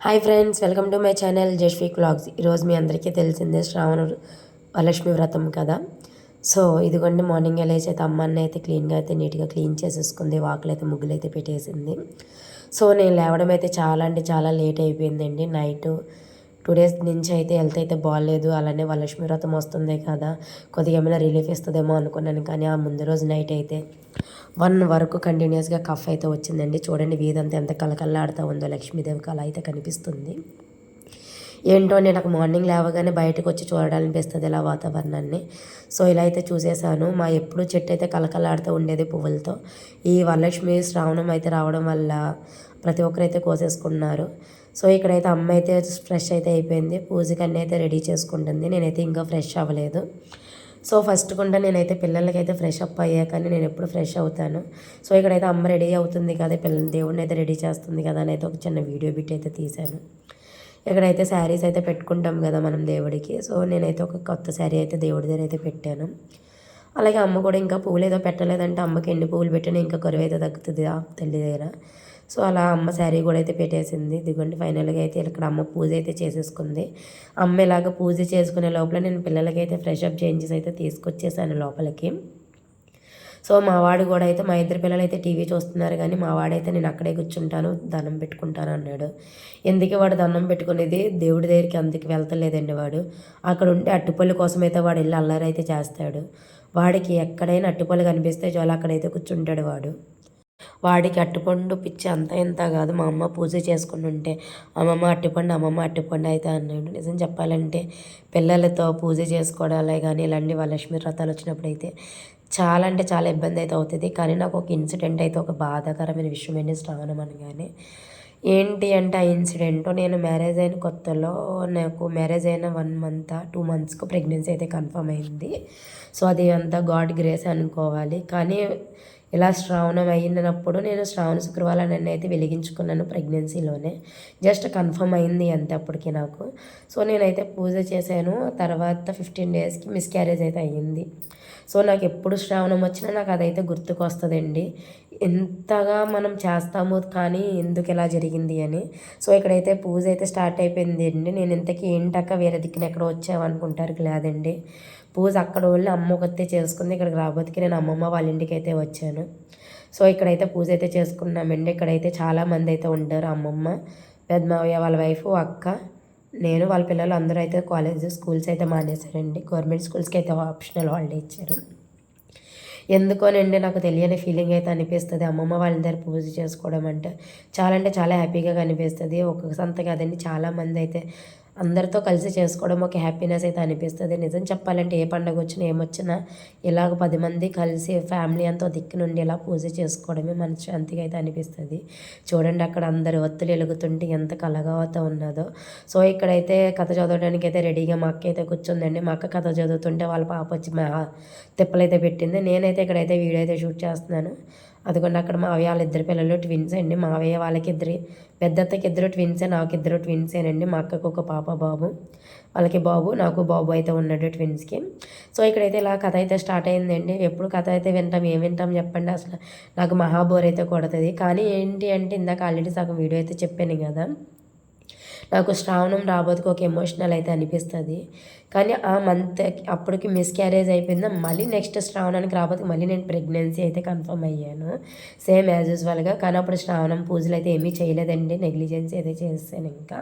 Hi friends welcome to my channel Jasvi vlogs ఈరోజు మీ అందరికీ తెలిసిందే శ్రావణ వరలక్ష్మి వ్రతం కదా. సో ఇదిగోండి మార్నింగ్ లేచి అయితే అమ్మాన్ని అయితే క్లీన్గా అయితే నీట్గా క్లీన్ చేసేసుకుంది వాకులు అయితే ముగ్గులు అయితే పెట్టేసింది. సో నేను లేవడం అయితే చాలా అంటే చాలా లేట్ అయిపోయిందండి. నైట్ టూ డేస్ నుంచి అయితే హెల్త్ అయితే బాగాలేదు అలానే వరలక్ష్మి వ్రతం వస్తుంది కదా. కొద్దిగా ఏమైనా రిలీఫ్ ఇస్తుందేమో అనుకున్నాను కానీ ఆ ముందు రోజు నైట్ అయితే వన్ వరకు కంటిన్యూస్గా కఫ్ అయితే వచ్చిందండి. చూడండి వీధంతా ఎంత కలకల్లాడుతూ ఉందో లక్ష్మీదేవి కళ అయితే కనిపిస్తుంది. ఏంటో నేను నాకు మార్నింగ్ లేవగానే బయటకు వచ్చి చూడాలనిపిస్తుంది ఇలా వాతావరణాన్ని. సో ఇలా అయితే చూసేసాను. మా ఎప్పుడు చెట్టు అయితే కలకలాడుతూ ఉండేది పువ్వులతో. ఈ వరలక్ష్మి శ్రావణం అయితే రావడం వల్ల ప్రతి ఒక్కరైతే కోసేసుకున్నారు. సో ఇక్కడైతే అమ్మ అయితే ఫ్రెష్ అయితే అయిపోయింది. పూజకి అన్నీ అయితే రెడీ చేసుకుంటుంది. నేనైతే ఇంకా ఫ్రెష్ అవ్వలేదు. సో ఫస్ట్ కూడా నేనైతే పిల్లలకి అయితే ఫ్రెష్ అప్ అయ్యాకని నేను ఎప్పుడు ఫ్రెష్ అవుతాను. సో ఇక్కడైతే అమ్మ రెడీ అవుతుంది కదా పిల్లలు దేవుడిని అయితే రెడీ చేస్తుంది కదా అని అయితే ఒక చిన్న వీడియో బిట్ అయితే తీశాను. ఇక్కడైతే శారీస్ అయితే పెట్టుకుంటాం కదా మనం దేవుడికి. సో నేనైతే ఒక కొత్త శారీ అయితే దేవుడి దగ్గర అయితే పెట్టాను. అలాగే అమ్మ కూడా ఇంకా పువ్వులు ఏదో పెట్టలేదంటే అమ్మకి ఎన్ని పువ్వులు పెట్టినా ఇంకా కొరవైతే తగ్గుతుంది ఆ తల్లి దగ్గర. సో అలా అమ్మ శారీ కూడా అయితే పెట్టేసింది. ఇదిగోండి ఫైనల్గా అయితే ఇక్కడ అమ్మ పూజ అయితే చేసేసుకుంది. అమ్మ ఇలాగ పూజ చేసుకునే లోపల నేను పిల్లలకి అయితే ఫ్రెష్ అప్ చేంజెస్ అయితే తీసుకొచ్చేసాను లోపలికి. సో మా వాడు కూడా అయితే మా ఇద్దరు పిల్లలు అయితే టీవీ చూస్తున్నారు కానీ మా వాడైతే నేను అక్కడే కూర్చుంటాను దండం పెట్టుకుంటాను అన్నాడు. ఎందుకే వాడు దండం పెట్టుకునేది? దేవుడి దగ్గరికి అందుకు వెళ్తలేదండి వాడు. అక్కడ ఉంటే అట్టుపల్లి కోసం అయితే వాడు వెళ్ళి అల్లరి అయితే చేస్తాడు. వాడికి ఎక్కడైనా అట్టుపల్లి కనిపిస్తే చాలా అక్కడైతే కూర్చుంటాడు వాడు. వాడికి అట్టుపండు పిచ్చి అంత ఇంత కాదు. మా అమ్మ పూజ చేసుకుని ఉంటే అమ్మమ్మ అట్టుపండు అమ్మమ్మ అట్టుపండు అయితే అన్నాడు. నిజం చెప్పాలంటే పిల్లలతో పూజ చేసుకోవడాలే కానీ ఇలాంటి వాళ్ళ లక్ష్మీ వ్రతాలు వచ్చినప్పుడు అయితే చాలా అంటే చాలా ఇబ్బంది అయితే అవుతుంది. కానీ నాకు ఒక ఇన్సిడెంట్ అయితే ఒక బాధాకరమైన విషయం ఏంటి శ్రావణం అనగానే ఏంటి అంటే ఆ ఇన్సిడెంట్? నేను మ్యారేజ్ అయిన కొత్తలో నాకు మ్యారేజ్ అయిన వన్ మంత్ టూ మంత్స్కి ప్రెగ్నెన్సీ అయితే కన్ఫర్మ్ అయింది. సో అది అంతా గాడ్ గ్రేస్ అనుకోవాలి. కానీ ఇలా శ్రావణం అయినప్పుడు నేను శ్రావణ శుక్రవారాన్ని అయితే వెలిగించుకున్నాను ప్రెగ్నెన్సీలోనే. జస్ట్ కన్ఫర్మ్ అయింది అంతే అప్పటికి నాకు. సో నేనైతే పూజ చేశాను. తర్వాత ఫిఫ్టీన్ డేస్కి మిస్క్యారేజ్ అయితే అయ్యింది. సో నాకు ఎప్పుడు శ్రావణం వచ్చినా నాకు అదైతే గుర్తుకొస్తుందండి. ఎంతగా మనం చేస్తాము కానీ ఎందుకు ఇలా జరిగింది అని. సో ఇక్కడైతే పూజ అయితే స్టార్ట్ అయిపోయింది అండి నేను ఇంతకీ ఏంటక్క వేరే దిక్కున ఎక్కడ వచ్చావనుకుంటారు లేదండి. పూజ అక్కడ వెళ్ళి అమ్మ ఒకతే చేసుకుంది ఇక్కడికి రాబోతుకి నేను అమ్మమ్మ వాళ్ళ ఇంటికి అయితే వచ్చాను. సో ఇక్కడైతే పూజ అయితే చేసుకున్నామండి. ఇక్కడైతే చాలామంది అయితే ఉంటారు అమ్మమ్మ పెద్దమావయ్య వాళ్ళ వైఫ్ అక్క నేను వాళ్ళ పిల్లలు అందరూ అయితే కాలేజ్ స్కూల్స్ అయితే మానేశారండి. గవర్నమెంట్ స్కూల్స్కి అయితే ఆప్షనల్ హాలిడే ఇచ్చారు. ఎందుకోనండి నాకు తెలియని ఫీలింగ్ అయితే అనిపిస్తుంది. అమ్మమ్మ వాళ్ళ దగ్గర పూజ చేసుకోవడం అంటే చాలా అంటే చాలా హ్యాపీగా కనిపిస్తుంది. ఒక సంత కాదండి చాలామంది అయితే అందరితో కలిసి చేసుకోవడం ఒక హ్యాపీనెస్ అయితే అనిపిస్తుంది. నిజం చెప్పాలంటే ఏ పండుగ వచ్చినా ఏమొచ్చినా ఇలాగ పది మంది కలిసి ఫ్యామిలీ అంతా దిక్కు నుండి ఇలా పూజ చేసుకోవడమే మనశ్శాంతిగా అయితే అనిపిస్తుంది. చూడండి అక్కడ అందరు ఒత్తులు వెలుగుతుంటే ఎంత కలగా ఉన్నదో. సో ఇక్కడైతే కథ చదవడానికి అయితే రెడీగా మా అక్క అయితే కూర్చుందండి. మా అక్క కథ చదువుతుంటే వాళ్ళ పాప వచ్చి మా తిప్పలైతే పెట్టింది. నేనైతే ఇక్కడైతే వీడియో అయితే షూట్ చేస్తున్నాను. అదిగోండి అక్కడ మావయ్య వాళ్ళ ఇద్దరు పిల్లలు ట్విన్స్ అండి. మావయ్య వాళ్ళకి ఇద్దరు పెద్దత్తకి ఇద్దరు ట్విన్సే నాకు ఇద్దరు ట్విన్సేనండి మా అక్కకు ఒక పాప బాబు. వాళ్ళకి బాబు నాకు బాబు అయితే ఉన్నాడు ట్విన్స్కి సో ఇక్కడైతే ఇలా కథ అయితే స్టార్ట్ అయిందండి. ఎప్పుడు కథ అయితే వింటాం ఏం వింటాం చెప్పండి. అసలు నాకు మహాబోర్ అయితే కొడుతుంది. కానీ ఏంటి అంటే ఇందాక ఆల్రెడీ సగం వీడియో అయితే చెప్పాను కదా. నాకు శ్రావణం రాబోతుకు ఒక ఎమోషనల్ అయితే అనిపిస్తుంది. కానీ ఆ మంత్ అప్పటికి మిస్క్యారేజ్ అయిపోయిందా. మళ్ళీ నెక్స్ట్ శ్రావణానికి రాబోతుకు మళ్ళీ నేను ప్రెగ్నెన్సీ అయితే కన్ఫర్మ్ అయ్యాను. సేమ్ యాజ్ యూజువల్గా కానీ అప్పుడు శ్రావణం పూజలు అయితే ఏమీ చేయలేదండి. నెగ్లిజెన్సీ అయితే చేస్తాను ఇంకా.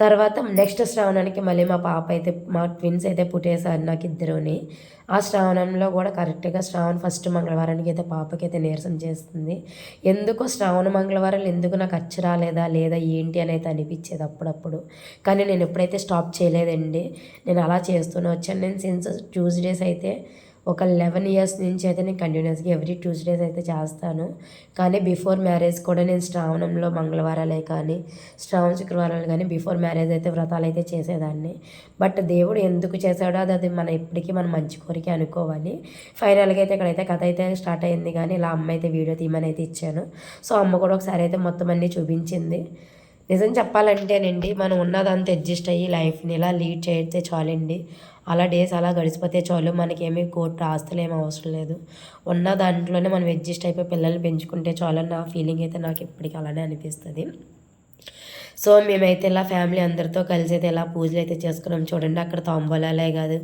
తర్వాత నెక్స్ట్ శ్రావణానికి మళ్ళీ మా పాప అయితే మా ట్విన్స్ అయితే పుట్టేశారు నాకు ఇద్దరుని. ఆ శ్రావణంలో కూడా కరెక్ట్గా శ్రావణ ఫస్ట్ మంగళవారానికి అయితే పాపకైతే నీరసం చేస్తుంది. ఎందుకో శ్రావణ మంగళవారాలు ఎందుకు నాకు అచ్చు రాలేదా లేదా ఏంటి అని అయితే అనిపించేది అప్పుడప్పుడు. కానీ నేను ఎప్పుడైతే స్టాప్ చేయలేదండి నేను అలా చేస్తూనే వచ్చాను. నేను సిన్స్ ట్యూస్డేస్ అయితే ఒక లెవెన్ ఇయర్స్ నుంచి అయితే నేను కంటిన్యూస్గా ఎవ్రీ ట్యూస్డేస్ అయితే చేస్తాను. కానీ బిఫోర్ మ్యారేజ్ కూడా నేను శ్రావణంలో మంగళవారాలే కానీ శ్రావణ శుక్రవారాలు కానీ బిఫోర్ మ్యారేజ్ అయితే వ్రతాలు అయితే చేసేదాన్ని. బట్ దేవుడు ఎందుకు చేశాడో అది అది మన ఇప్పటికీ మనం మంచి కోరిక అనుకోవాలి. ఫైనల్గా అయితే ఇక్కడైతే కథ అయితే స్టార్ట్ అయింది కానీ ఇలా అమ్మ అయితే వీడియో తీయమని అయితే ఇచ్చాను. సో అమ్మ కూడా ఒకసారి అయితే మొత్తం అన్నీ చూపించింది. నిజం చెప్పాలంటేనండి మనం ఉన్నదంతా అడ్జస్ట్ అయ్యి లైఫ్ని ఇలా లీడ్ చేస్తే చాలండి. అలా డేస్ అలా గడిచిపోతే చాలు మనకేమీ కోర్టు ఆస్తులు ఏమీ అవసరం లేదు. ఉన్న దాంట్లోనే మనం అడ్జస్ట్ అయిపోయి పిల్లల్ని పెంచుకుంటే చాలు నా ఫీలింగ్ అయితే నాకు ఇప్పటికీ అలానే అనిపిస్తుంది. సో మేమైతే ఇలా ఫ్యామిలీ అందరితో కలిసి అయితే ఇలా పూజలు అయితే చేసుకున్నాం. చూడండి అక్కడ తాంబూలాలే కాదు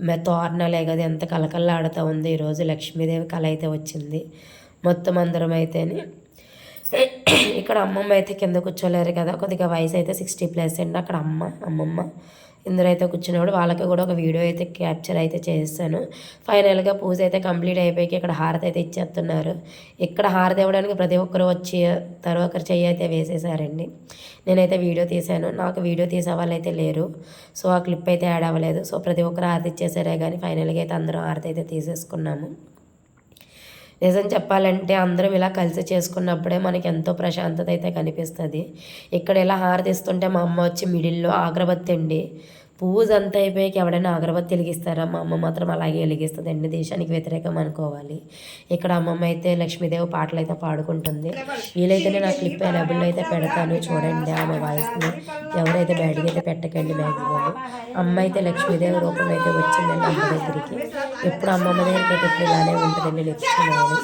మే- తోరణాలే కాదు ఎంత కలకల్లాడుతూ ఉంది ఈరోజు లక్ష్మీదేవి కళ అయితే వచ్చింది. మొత్తం అందరం అయితేనే ఇక్కడ అమ్మమ్మ అయితే కింద కూర్చోలేరు కదా కొద్దిగా వయసు అయితే సిక్స్టీ ప్లస్ అండి అక్కడ అమ్మ అమ్మమ్మ. ఇందులో అయితే కూర్చున్నప్పుడు వాళ్ళకి కూడా ఒక వీడియో అయితే క్యాప్చర్ అయితే చేస్తాను. ఫైనల్గా పూజ అయితే కంప్లీట్ అయిపోయి ఇక్కడ హారతి అయితే ఇచ్చేస్తున్నారు. ఇక్కడ హారతి ఇవ్వడానికి ప్రతి ఒక్కరు వచ్చి తర్వాత ఒకరు చెయ్యి అయితే వేసేసారండి. నేనైతే వీడియో తీశాను. నాకు వీడియో తీసే వాళ్ళు అయితే లేరు. సో ఆ క్లిప్ అయితే యాడ్ అవ్వలేదు. సో ప్రతి ఒక్కరు హారతి ఇచ్చేసారే కానీ ఫైనల్గా అయితే అందరూ హారతి అయితే తీసేసుకున్నాము. నిజం చెప్పాలంటే అందరం ఇలా కలిసి చేసుకున్నప్పుడే మనకి ఎంతో ప్రశాంతత అయితే కనిపిస్తుంది. ఇక్కడ ఇలా హారతిస్తుంటే మా అమ్మ వచ్చి మిడిల్లో అగరబత్తి అండి. పూజ అంతా అయిపోయాక ఎవడైనా అగరబత్తి వెలిగిస్తారా? మా అమ్మ మాత్రం అలాగే వెలిగిస్తుంది. అండి దేశానికి వ్యతిరేకం అనుకోవాలి. ఇక్కడ అమ్మమ్మ అయితే లక్ష్మీదేవి పాటలు అయితే పాడుకుంటుంది. వీలైతేనే నా క్లిప్ అవైలబుల్ అయితే పెడతాను. చూడండి ఆమె వాయిస్ని ఎవరైతే బ్యాడ్గా అయితే పెట్టకండి మ్యాక్సిమం అమ్మ అయితే లక్ష్మీదేవి రూపం అయితే వచ్చిందండి అమ్మ దగ్గరికి. ఎప్పుడు అమ్మమ్మ దగ్గరికి అయితే ఎప్పుడు ఇలానే ఉంటుందండి లక్ష్మీదేవి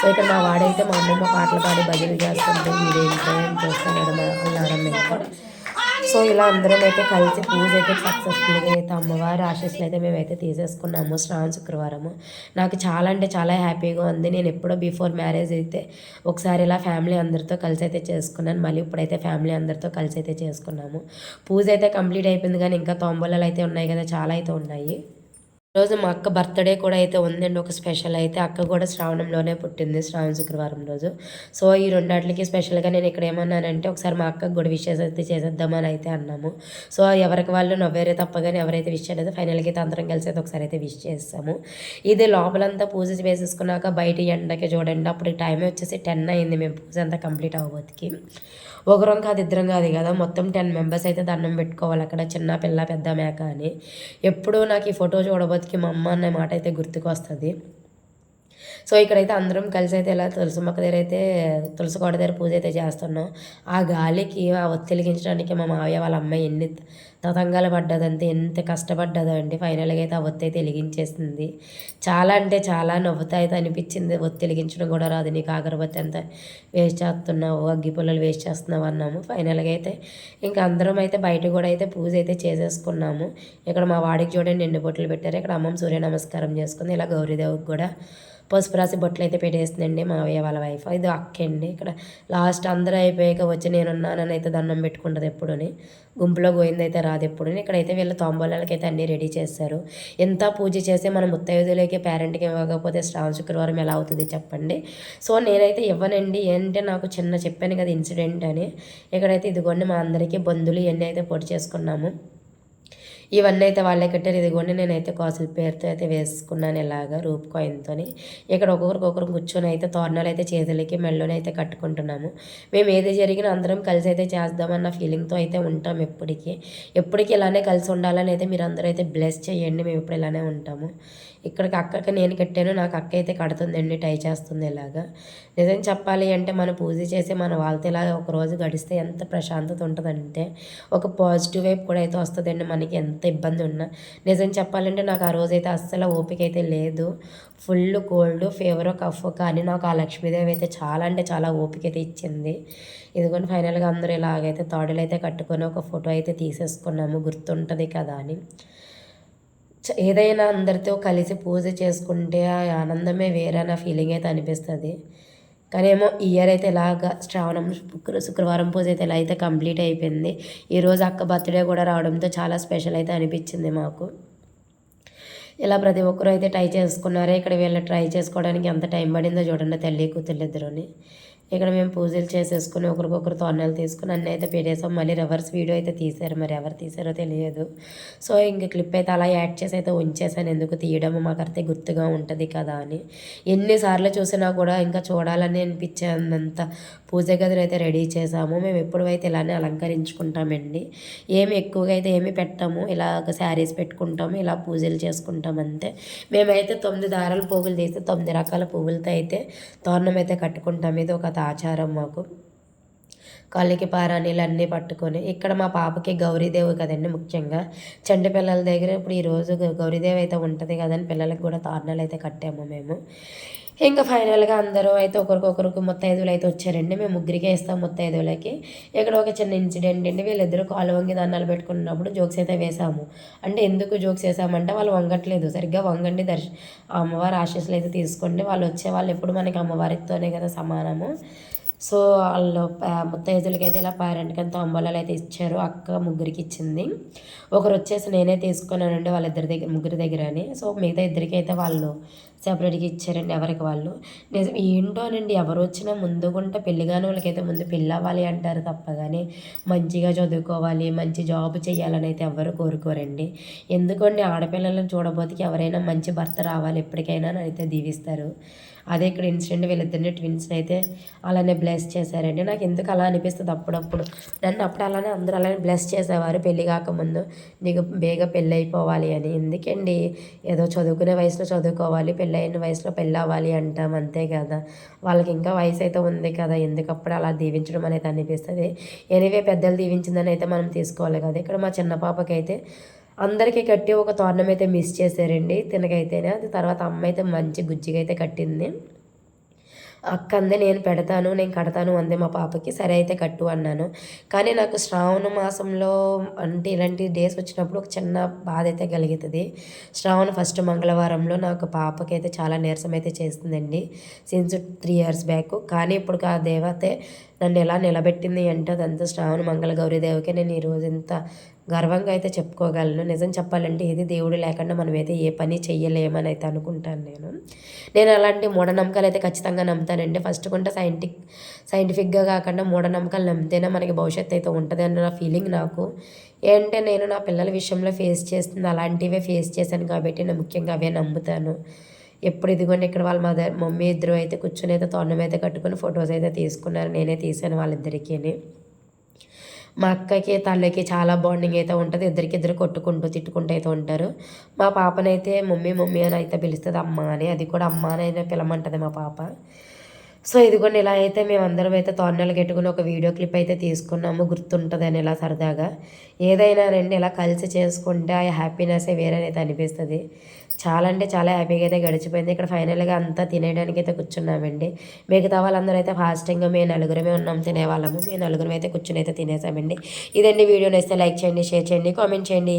సో ఇక్కడ మా వాడైతే మా అమ్మమ్మ పాటలు పాడి బదిలీ చేస్తుంటే మీరు ఏంటో అని చూస్తున్నాడు మా అన్నారమ్మ సో ఇలా అందరం అయితే కలిసి పూజ అయితే సక్సెస్ఫుల్గా అయితే అమ్మవారి ఆశీస్సులు అయితే మేమైతే తీసేసుకున్నాము శ్రావణ శుక్రవారము. నాకు చాలా అంటే చాలా హ్యాపీగా ఉంది. నేను ఎప్పుడో బిఫోర్ మ్యారేజ్ అయితే ఒకసారి ఇలా ఫ్యామిలీ అందరితో కలిసి అయితే చేసుకున్నాను. మళ్ళీ ఇప్పుడైతే ఫ్యామిలీ అందరితో కలిసి అయితే చేసుకున్నాము. పూజ అయితే కంప్లీట్ అయిపోయింది కానీ ఇంకా తొంబలాలు అయితే ఉన్నాయి కదా చాలా అయితే ఉన్నాయి. రోజు మా అక్క బర్త్డే కూడా అయితే ఉందండి ఒక స్పెషల్ అయితే. అక్క కూడా శ్రావణంలోనే పుట్టింది శ్రావణ శుక్రవారం రోజు. సో ఈ రెండాటికి స్పెషల్గా నేను ఇక్కడ ఏమన్నానంటే ఒకసారి మా అక్కకు కూడా విషెస్ అయితే చేసేద్దామని అయితే అన్నాము. సో ఎవరికి వాళ్ళు నవ్వేరే కానీ ఎవరైతే విష్ చేయలేదో ఫైనల్గా అయితే అందరం కలిసి అయితే ఒకసారి అయితే విష్ చేస్తాము ఇది లోపలంతా పూజ వేసేసుకున్నాక బయట ఎండకి చూడండి అప్పుడు టైం వచ్చేసి టెన్ అయింది మేము పూజ అంతా కంప్లీట్ అవ్వబోతుకి. ఒకరం కాదు ఇద్దరం కాదు కదా మొత్తం టెన్ మెంబర్స్ అయితే దండం పెట్టుకోవాలి అక్కడ చిన్న పిల్ల పెద్ద మేక అని. ఎప్పుడూ నాకు ఈ ఫోటో చూడబోతుకి మా అమ్మ అనే మాట అయితే గుర్తుకు వస్తుంది సో ఇక్కడైతే అందరం కలిసి అయితే ఇలా తులసి మొక్క దగ్గర అయితే తులసి కోట దగ్గర పూజ అయితే చేస్తున్నాం. ఆ గాలికి ఆ ఒత్తిలిగించడానికి మా మావయ్య వాళ్ళ అమ్మాయి ఎన్ని తతంగాలు పడ్డదంటే ఎంత కష్టపడ్డదో అండి. ఫైనల్గా అయితే ఆ ఒత్తి అయితే వెలిగించేసింది. చాలా అంటే చాలా నవ్వుతా అయితే అనిపించింది. ఒత్తి వెలిగించడం కూడా రాదు. నీకు అగరబత్తి ఎంత వేస్ట్ చేస్తున్నావు అగ్గి పుల్లలు వేస్ట్ చేస్తున్నావు అన్నాము. ఫైనల్గా అయితే ఇంకా అందరం అయితే బయట కూడా అయితే పూజ అయితే చేసేసుకున్నాము. ఇక్కడ మా వాడికి చూడండి ఎన్ని బొట్లు పెట్టారు. ఇక్కడ అమ్మమ్మ సూర్య నమస్కారం చేసుకుంది. ఇలా గౌరీదేవికి కూడా పసుపు రాసి బొట్లు అయితే పెట్టేస్తుందండి మావయ్య వాళ్ళ వైఫ్ ఇది అక్కండి. ఇక్కడ లాస్ట్ అందరూ అయిపోయాక వచ్చి నేనున్నానని అయితే దండం పెట్టుకుంటుంది ఎప్పుడుని. గుంపులో పోయింది అయితే రాదు ఎప్పుడుని. ఇక్కడైతే వీళ్ళ తొంబోళ్ళకి అయితే అన్నీ రెడీ చేస్తారు ఎంత పూజ చేసి మన ముత్తైదులకి పేరెంట్కి ఇవ్వకపోతే శ్రావణ శుక్రవారం ఎలా అవుతుంది చెప్పండి. సో నేనైతే ఇవ్వనండి. ఏంటంటే నాకు చిన్న చెప్పాను కదా ఇన్సిడెంట్ అని. ఇక్కడైతే ఇదిగోండి మా అందరికీ బంధువులు ఇవన్నీ అయితే పొడి చేసుకున్నాము. ఇవన్నీ అయితే వాళ్ళే కట్టారు. ఇదిగోండి నేనైతే కాసుల పేరుతో అయితే వేసుకున్నాను ఇలాగా రూప్ కాయిన్తో ఇక్కడ ఒక్కొక్కరికొకరు కూర్చొని అయితే తోరణాలు అయితే చేతులకి మెళ్ళలోనే అయితే కట్టుకుంటున్నాము. మేము ఏది జరిగినా అందరం కలిసి అయితే చేద్దామన్న ఫీలింగ్తో అయితే ఉంటాం ఎప్పటికీ. ఎప్పటికీ ఇలానే కలిసి ఉండాలని అయితే మీరు అందరూ అయితే బ్లెస్ చేయండి. మేము ఇప్పుడు ఇలానే ఉంటాము. ఇక్కడికి అక్కకి నేను కట్టాను నాకు అక్క అయితే కడుతుందండి టై చేస్తుంది ఇలాగా. నిజం చెప్పాలి అంటే మనం పూజ చేసి మన వాళ్ళతో ఇలా ఒక రోజు గడిస్తే ఎంత ప్రశాంతత ఉంటుందంటే ఒక పాజిటివ్ వైపు కూడా అయితే వస్తుందండి మనకి ఎంత ఇబ్బంది ఉన్నా. నిజం చెప్పాలంటే నాకు ఆ రోజు అయితే అస్సలు ఓపిక అయితే లేదు. ఫుల్ కోల్డ్ ఫీవర్ కఫ్ కానీ నాకు ఆ లక్ష్మీదేవి అయితే చాలా అంటే చాలా ఓపిక అయితే ఇచ్చింది. ఇదిగోని ఫైనల్గా అందరూ ఇలాగైతే తాడులు అయితే కట్టుకొని ఒక ఫోటో అయితే తీసేసుకున్నాము. గుర్తుంటుంది కదా అని. చ- ఏదైనా అందరితో కలిసి పూజ చేసుకుంటే ఆ ఆనందమే వేరే నా ఫీలింగ్ అయితే అనిపిస్తుంది. కానీ ఏమో ఈ ఇయర్ అయితే ఇలాగ శ్రావణం శుక్రవారం పూజ అయితే ఇలా అయితే కంప్లీట్ అయిపోయింది. ఈరోజు అక్క బర్త్డే కూడా రావడంతో చాలా స్పెషల్ అయితే అనిపించింది మాకు. ఇలా ప్రతి ఒక్కరూ అయితే ట్రై చేసుకున్నారే. ఇక్కడ వీళ్ళు ట్రై చేసుకోవడానికి ఎంత టైం పడిందో చూడండి తల్లి కూతురు ఇద్దరుని ఇక్కడ మేము పూజలు చేసేసుకుని ఒకరికొకరు తోరణాలు తీసుకుని అన్నీ అయితే పెట్టేసాం మళ్ళీ రివర్స్ వీడియో అయితే తీశారు. మరి ఎవరు తీసారో తెలియదు. సో ఇంక క్లిప్ అయితే అలా యాడ్ చేసి అయితే ఉంచేసాను ఎందుకు తీయడం మాకు అయితే గుర్తుగా ఉంటుంది కదా అని. ఎన్నిసార్లు చూసినా కూడా ఇంకా చూడాలని అనిపించేంత పూజ గదిని అయితే రెడీ చేసాము మేము ఎప్పుడు అయితే ఇలానే అలంకరించుకుంటామండి ఏమి ఎక్కువగా అయితే ఏమి పెట్టాము. ఇలా శారీస్ పెట్టుకుంటాము ఇలా పూజలు చేసుకుంటాం అంతే. మేమైతే తొమ్మిది దారాల పువ్వులు తీస్తే తొమ్మిది రకాల పువ్వులతో అయితే తోరణం అయితే కట్టుకుంటాం. ఇది ఒక ఆచారం మాకు. కాళ్ళకి పారాణీలు అన్నీ పట్టుకొని ఇక్కడ మా పాపకి గౌరీదేవి కదండి ముఖ్యంగా. చంటి పిల్లల దగ్గర ఇప్పుడు ఈరోజు గౌరీదేవి అయితే ఉంటుంది కదని పిల్లలకి కూడా తారణాలు అయితే కట్టాము మేము. ఇంకా ఫైనల్గా అందరూ అయితే ఒకరికొకరికి ముత్తైదువులు అయితే వచ్చారండి. మేము ముగ్గురికే ఇస్తాం ముత్తైదువులకి. ఇక్కడ ఒక చిన్న ఇన్సిడెంట్ అండి. వీళ్ళిద్దరూ కాలు వంగి దండాలు పెట్టుకున్నప్పుడు జోక్స్ అయితే వేసాము అంటే ఎందుకు జోక్స్ వేసామంటే వాళ్ళు వంగట్లేదు. సరిగ్గా వంగండి దర్శ అమ్మవారి ఆశీస్సులు అయితే తీసుకోండి. వాళ్ళు వచ్చే వాళ్ళు ఎప్పుడు మనకి అమ్మవారితోనే కదా సమానము. సో వాళ్ళు ముత్తైదులకి అయితే ఇలా పేరెంట్కి అంత అంబలాలు అయితే ఇచ్చారు. అక్క ముగ్గురికి ఇచ్చింది. ఒకరు వచ్చేసి నేనే తీసుకున్నానండి వాళ్ళిద్దరి దగ్గర ముగ్గురి దగ్గర అని సో మిగతా ఇద్దరికి అయితే వాళ్ళు సెపరేట్గా ఇచ్చారండి ఎవరికి వాళ్ళు. నిజం ఏంటోనండి ఎవరు వచ్చినా ముందుకుంటే పెళ్ళి కాని వాళ్ళకైతే ముందు పెళ్ళి అవ్వాలి అంటారు తప్ప కానీ మంచిగా చదువుకోవాలి మంచి జాబ్ చేయాలని అయితే ఎవరు కోరుకోరండి. ఎందుకండి ఆడపిల్లలను చూడబోతికి ఎవరైనా మంచి భర్త రావాలి ఎప్పటికైనా అని అయితే దీవిస్తారు. అదే ఇక్కడ ఇన్సిడెంట్ వీళ్ళిద్దరిని ట్విన్స్ అయితే అలానే బ్లెస్ చేశారండి. నాకు ఎందుకు అలా అనిపిస్తుంది అప్పుడప్పుడు. నన్ను అప్పుడు అలానే అందరూ అలానే బ్లెస్ చేసేవారు పెళ్ళి కాకముందు. నీకు బేగా పెళ్ళి అయిపోవాలి అని. ఎందుకండి? ఏదో చదువుకునే వయసులో చదువుకోవాలి పెళ్ళి అయిన వయసులో పెళ్ళి అవ్వాలి అంటాం అంతే కదా? వాళ్ళకి ఇంకా వయసు అయితే ఉంది కదా ఎందుకప్పుడు అలా దీవించడం అనేది అనిపిస్తుంది. ఎనివే పెద్దలు దీవించిందని అయితే మనం తీసుకోవాలి కదా? ఇక్కడ మా చిన్న పాపకైతే అందరికీ కట్టి ఒక తోరణం అయితే మిస్ చేశారండి. తినకైతేనే అది తర్వాత అమ్మ అయితే మంచి గుజ్జిగా అయితే కట్టింది. అక్క అందే నేను పెడతాను నేను కడతాను అందే మా పాపకి. సరే అయితే కట్టు అన్నాను. కానీ నాకు శ్రావణ మాసంలో అంటే ఇలాంటి డేస్ వచ్చినప్పుడు ఒక చిన్న బాధ అయితే కలుగుతుంది. శ్రావణ ఫస్ట్ మంగళవారంలో నాకు పాపకి అయితే చాలా నీరసం అయితే చేస్తుందండి. సిన్స్ త్రీ ఇయర్స్ బ్యాక్ కానీ ఇప్పుడు ఆ దేవతే నన్ను ఎలా నిలబెట్టింది అంటే అదంతా శ్రావణ మంగళ గౌరీదేవకే నేను ఈరోజు ఇంత గర్వంగా అయితే చెప్పుకోగలను. నిజం చెప్పాలంటే ఏది దేవుడు లేకుండా మనమైతే ఏ పని చెయ్యలేమని అయితే అనుకుంటాను నేను. నేను అలాంటి మూఢనమ్మకాలు అయితే ఖచ్చితంగా నమ్ముతానండి. ఫస్ట్ కొంటే సైంటిఫిక్ సైంటిఫిక్గా కాకుండా మూఢనమ్మకాలు నమ్మితేనే మనకి భవిష్యత్తు అయితే ఉంటుంది అన్న నా ఫీలింగ్ నాకు. ఏంటంటే నేను నా పిల్లల విషయంలో ఫేస్ చేస్తుంది అలాంటివే ఫేస్ చేశాను కాబట్టి నేను ముఖ్యంగా అవే నమ్ముతాను. ఎప్పుడు ఇదిగోండి ఇక్కడ వాళ్ళ మదర్ మమ్మీ ఇద్దరు అయితే కూర్చొని అయితే తొండం అయితే కట్టుకుని ఫొటోస్ అయితే తీసుకున్నారు. నేనే తీసాను వాళ్ళిద్దరికీ మా అక్కకి తల్లికి చాలా బాండింగ్ అయితే ఉంటుంది. ఇద్దరికి ఇద్దరు కొట్టుకుంటూ తిట్టుకుంటూ అయితే ఉంటారు. మా పాపనైతే మమ్మీ మమ్మీ అని అయితే పిలుస్తుంది అమ్మ అని. అది కూడా అమ్మ అని పిలమంటుంది మా పాప. సో ఇదిగోండి ఇలా అయితే మేమందరం అయితే తోరణాలు కట్టుకుని ఒక వీడియో క్లిప్ అయితే తీసుకున్నాము. గుర్తుంటుంది అని ఇలా సరదాగా. ఏదైనా రండి ఇలా కలిసి చేసుకుంటే ఆ హ్యాపీనెస్ వేరే అయితే అనిపిస్తుంది. చాలా అంటే చాలా హ్యాపీగా అయితే గడిచిపోయింది. ఇక్కడ ఫైనల్గా అంతా తినేయడానికి అయితే కూర్చున్నామండి. మిగతా వాళ్ళందరూ అయితే ఫాస్టింగ్గా మేము నలుగురమే ఉన్నాం తినేవాళ్ళము. మేము నలుగురం అయితే కూర్చుని అయితే తినేసామండి. ఇదండి వీడియో. నేస్తే లైక్ చేయండి షేర్ చేయండి కామెంట్ చేయండి.